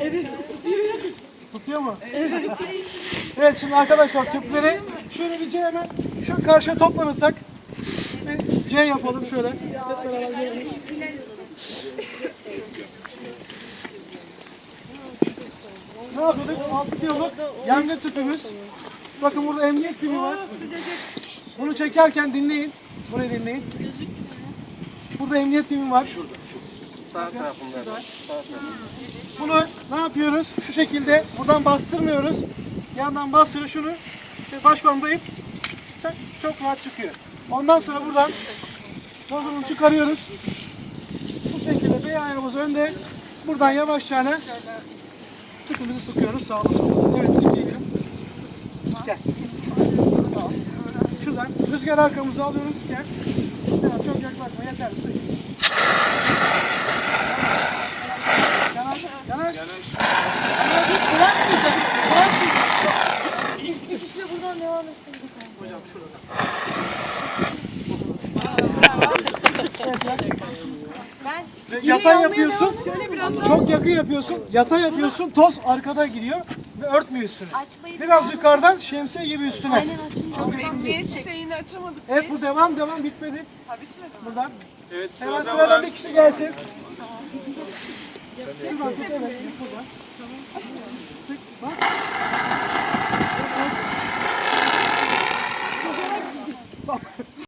Evet ısıtıyor. Tutuyor mu? Evet. Evet şimdi arkadaşlar tüpleri şöyle bir C hemen şu karşıya toplanırsak bir C yapalım şöyle. Hep beraber gelelim. Ne yapıyorduk? Altı diyorduk. Yangın tüpümüz. Bakın burada emniyet pimi var. Bunu çekerken dinleyin. Burayı dinleyin. Burada emniyet pimi var. Şurada. Sağ tarafında. Bunu ne yapıyoruz? Şu şekilde buradan bastırmıyoruz. Yandan bastırıyor şunu. İşte baş bandayıp çak, çok rahat çıkıyor. Ondan sonra buradan tozunu çıkarıyoruz. Bu şekilde bir ayağımız önde. Buradan yavaşça tüpümüzü sıkıyoruz sağda solda. Evet tüpleyelim. Gel. Şuradan rüzgar arkamızı alıyoruz. Gel. Çok yaklaşma Hocam şurada. Ben yatay yapıyorsun. Çok yakın yapıyorsun. Yatay yapıyorsun. Toz arkada gidiyor ve örtmüyor üstünü. Biraz yukarıdan şemsiye gibi üstüne. Şeyini açamadık. Evet bu devam devam bitmedi. Ha bitmedi? Buradan. Evet Hemen sıradan bir kişi gelsin. Bak.